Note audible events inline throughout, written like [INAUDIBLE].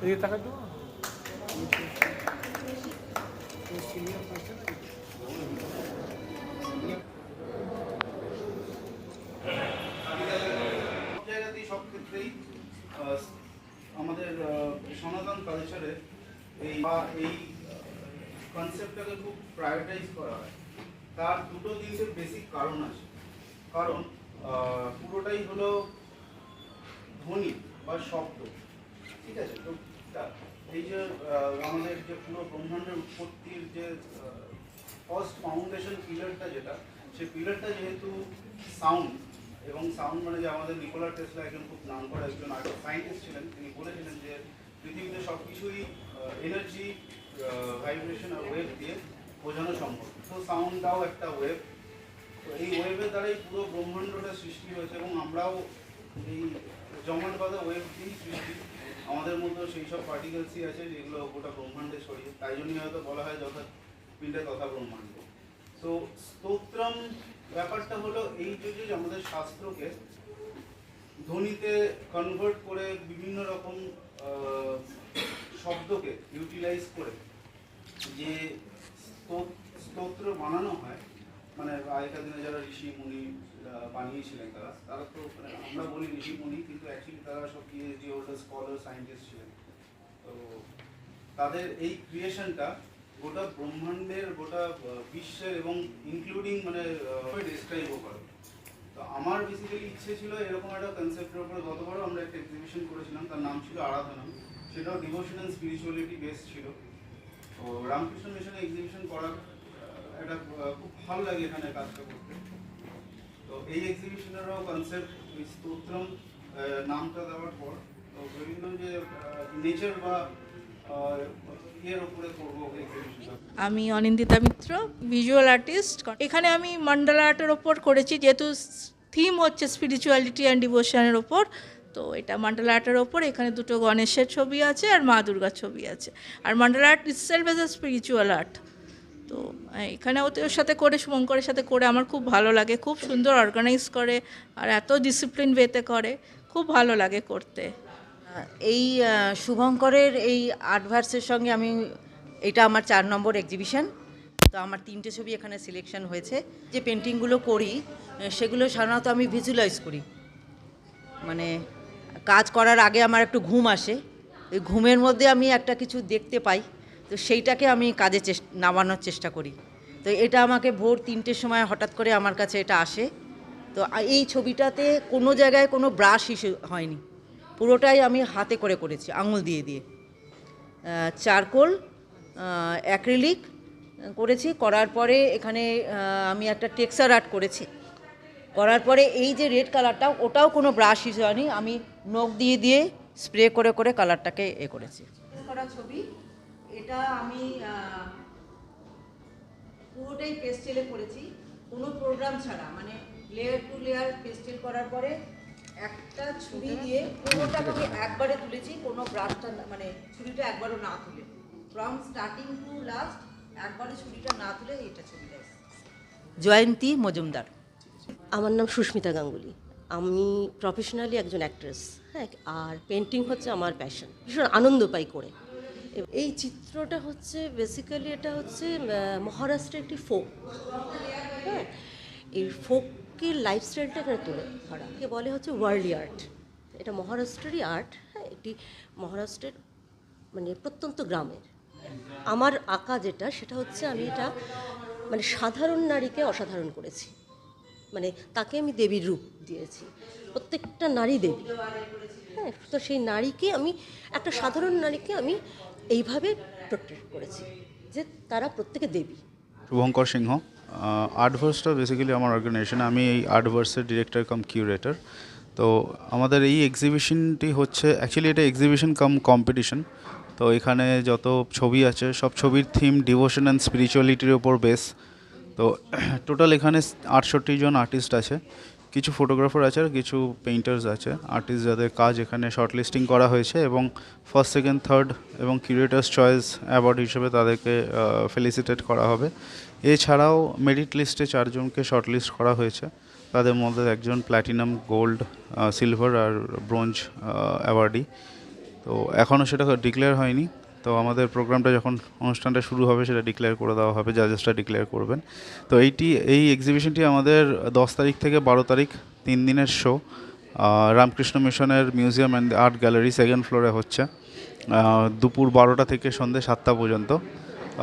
তো সব ক্ষেত্রেই আমাদের সনাতন কালচারে এই, বা এই কনসেপ্টটাকে খুব প্রায়োরিটাইজ করা হয়। তার দুটো জিনিসের বেসিক কারণ আছে। কারণ পুরোটাই হলো ধ্বনি বা শব্দ। ঠিক আছে? তা- এই যে আমাদের যে পুরো ব্রহ্মাণ্ডের উৎপত্তির যে ফার্স্ট ফাউন্ডেশন পিলারটা যেটা, সেই পিলারটা যেহেতু সাউন্ড এবং সাউন্ড মানে যে আমাদের নিকোলা টেসলা একজন খুব নাম করা একজন সায়েন্টিস্ট ছিলেন, তিনি বলেছিলেন যে পৃথিবীতে সব কিছুই এনার্জি ভাইব্রেশন আর ওয়েভ দিয়ে বোঝানো সম্ভব। তো সাউন্ডটাও একটা ওয়েভ তো এই ওয়েভের দ্বারাই পুরো ব্রহ্মাণ্ডটা সৃষ্টি হয়েছে, এবং আমরাও এই জমাট বাঁধা ওয়েভ দিয়েই সৃষ্টি। আমাদের মধ্যে সেই সব পার্টিকেলসই আছে যেগুলো গোটা ব্রহ্মাণ্ডে ছড়িয়ে তাই জন্যই হয়তো বলা হয় যথা পিণ্ডে তথা ব্রহ্মাণ্ড। তো স্তোত্রম ব্যাপারটা হলো এই যে আমাদের শাস্ত্রকে ধ্বনিতে কনভার্ট করে বিভিন্ন রকম শব্দকে ইউটিলাইজ করে যে স্তোত- স্তোত্র বানানো হয় মানে আগেকার দিনে যারা ঋষি, মুনি বানিয়েছিলেন তারা তারা তো মানে আমরা বলি ঋষি, মুনি, কিন্তু অ্যাকচুয়ালি তারা সব পিএইচডি হোল্ডার স্কলার সায়েন্টিস্ট ছিলেন। তো তাদের এই ক্রিয়েশনটা গোটা ব্রহ্মাণ্ডের, গোটা বিশ্বের এবং ইনক্লুডিং মানে ডিসক্রাইবও করে। তো আমার বেসিক্যালি ইচ্ছে ছিল এরকম একটা কনসেপ্টের উপরে গতবারও আমরা একটা এক্সিবিশন করেছিলাম, তার নাম ছিল আরাধনা। সেটাও ডিভোশন অ্যান্ড স্পিরিচুয়ালিটি বেস ছিল। তো রামকৃষ্ণ মিশনে এক্সিবিশন করার আহ, খুব ভালো লাগে এখানে কাজটা করতে। তো এই এক্সিবিশনেরও কনসেপ্ট স্তোত্রম নামটা দেওয়ার পর তো যে নেচার বা আমি অনিন্দিতা মিত্র ভিজুয়াল আর্টিস্ট এখানে আমি মন্ডলা আর্টের ওপর করেছি যেহেতু থিম হচ্ছে স্পিরিচুয়ালিটি অ্যান্ড ডিভোশনের ওপর তো এটা মন্ডলা আর্টের ওপর। এখানে দুটো গণেশের ছবি আছে আর মা দুর্গার ছবি আছে। আর mandala art itself as a spiritual art তো এখানে ওদের সাথে করে, শুভঙ্করের সাথে করে আমার খুব ভালো লাগে। খুব সুন্দর অর্গানাইজ করে আর এত ডিসিপ্লিন ওয়েতে করে। খুব ভালো লাগে করতে। এই শুভঙ্করের এই আর্টভার্সের সঙ্গে আমি, এটা আমার চার নম্বর এক্সিবিশন তো আমার তিনটে ছবি এখানে সিলেকশন হয়েছে। যে পেন্টিংগুলো করি সেগুলো সাধারণত আমি ভিজুয়ালাইজ করি। মানে কাজ করার আগে আমার একটু ঘুম আসে। ওই ঘুমের মধ্যে আমি একটা কিছু দেখতে পাই। তো সেইটাকে আমি কাজে চেষ্টা নামানোর চেষ্টা করি। তো এটা আমাকে ভোর তিনটের সময় হঠাৎ করে আমার কাছে এটা আসে। তো এই ছবিটাতে কোনো জায়গায় কোনো ব্রাশ ইস্যু হয়নি। পুরোটাই আমি হাতে করে করেছি, আঙুল দিয়ে দিয়ে। চারকোল অ্যাক্রিলিক করেছি। করার পরে এখানে আমি একটা টেক্সার আর্ট করেছি। করার পরে এই যে রেড কালারটা ওটাও কোনো ব্রাশ ইস্যু হয়নি। আমি নখ দিয়ে দিয়ে স্প্রে করে করে কালারটাকে এ করেছি। করা ছবি। এটা আমি পুরোটাই পেস্টেলে করেছি। কোনো প্রোগ্রাম ছাড়া মানে লেয়ার টু লেয়ার পেস্টেল করার পরে একটা ছুরি দিয়ে পুরোটাকে আমি একবারে তুলেছি কোনো ব্রাশটা মানে ছুরিটা একবারও না তুলে। ফ্রম স্টার্টিং টু লাস্ট একবারে ছুরিটা না তুলে এটা ছবিটা জয়ন্তী মজুমদার। আমার নাম সুস্মিতা গাঙ্গুলি। আমি প্রফেশনালি একজন অ্যাক্ট্রেস হ্যাঁ আর পেন্টিং হচ্ছে আমার প্যাশন ভীষণ আনন্দ পাই করে। এই চিত্রটা হচ্ছে বেসিক্যালি এটা হচ্ছে মহারাষ্ট্রের একটি ফোক। হ্যাঁ? এই ফোকের লাইফস্টাইলটা এখানে তুলে ধরা। বলে হচ্ছে ওয়ার্ল্ডলি আর্ট এটা মহারাষ্ট্রেরই আর্ট হ্যাঁ? এটি মহারাষ্ট্রের মানে প্রত্যন্ত গ্রামের। আমার আঁকা যেটা, সেটা হচ্ছে আমি এটা মানে সাধারণ নারীকে অসাধারণ করেছি। মানে তাকে আমি দেবীর রূপ দিয়েছি। প্রত্যেকটা নারী দেবী। হ্যাঁ? তো সেই নারীকে আমি, একটা সাধারণ নারীকে আমি এইভাবে করেছি যে তারা প্রত্যেকে দেবী। শুভঙ্কর সিংহ আর্টভার্সটা বেসিক্যালি আমার অর্গানাইজেশন আমি এই আর্টভার্সের ডিরেক্টর কাম কিউরেটর তো আমাদের এই এক্সিবিশনটি হচ্ছে অ্যাকচুয়ালি এটা এক্সিবিশন কাম কম্পিটিশন তো এখানে যত ছবি আছে, সব ছবির থিম ডিভোশন অ্যান্ড স্পিরিচুয়ালিটির ওপর বেস তো [CLEARS THROAT] টোটাল এখানে আটষট্টি জন আর্টিস্ট আছে। কিছু ফটোগ্রাফার আছে আর কিছু পেইন্টার্স আছে। আর্টিস্ট যাদের কাজ এখানে শর্ট লিস্টিং করা হয়েছে এবং ফার্স্ট সেকেন্ড থার্ড এবং কিউরেটার্স চয়েস অ্যাওয়ার্ড হিসেবে তাদেরকে ফেলিসিটেট করা হবে। এছাড়াও মেরিট লিস্টে চারজনকে শর্ট লিস্ট করা হয়েছে। তাদের মধ্যে একজন প্ল্যাটিনাম গোল্ড সিলভার আর ব্রোঞ্জ অ্যাওয়ার্ডি তো এখনও সেটা ডিক্লেয়ার হয়নি। তো আমাদের প্রোগ্রামটা যখন অনুষ্ঠানটা শুরু হবে, সেটা ডিক্লেয়ার করে দেওয়া হবে জাজেসটা ডিক্লেয়ার করবেন। তো এইটি, এই এক্সিবিশনটি আমাদের দশ তারিখ থেকে বারো তারিখ, তিন দিনের শো রামকৃষ্ণ মিশনের museum and art gallery second ফ্লোরে হচ্ছে। দুপুর বারোটা থেকে সন্ধ্যে সাতটা পর্যন্ত।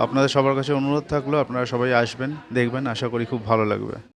আপনাদের সবার কাছে অনুরোধ থাকল, আপনারা সবাই আসবেন, দেখবেন, আশা করি খুব ভালো লাগবে।